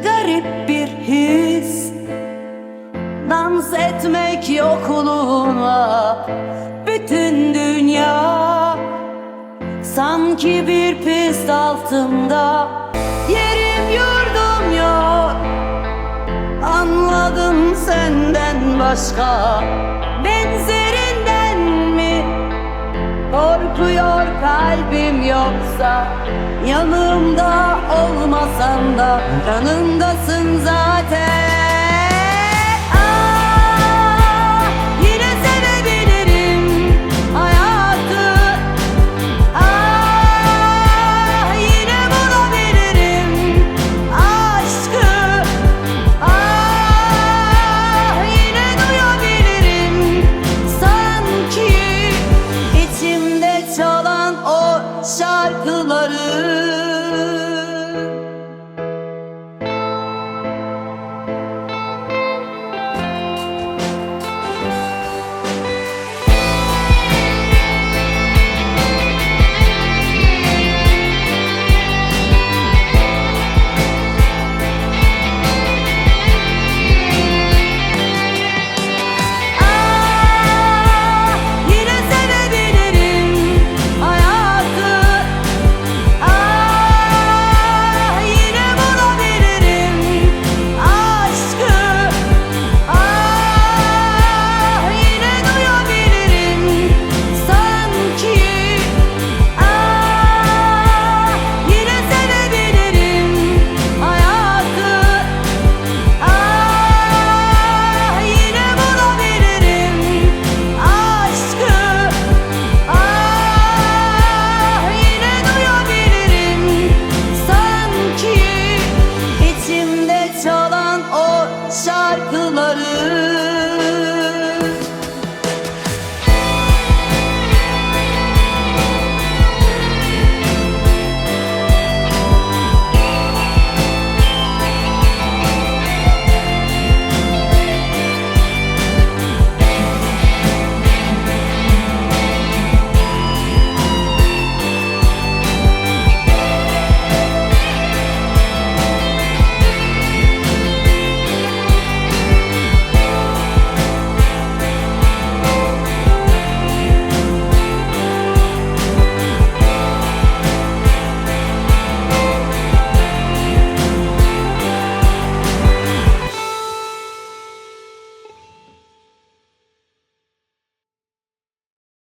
garip bir his. Dans etmek yokluğuna bütün dünya Sanki bir pist altında. Yerim yurdum yok. Anladım senden başka benzerin Korkuyor kalbim yoksa Yanımda olmasan da Yanımdasın zaten yolları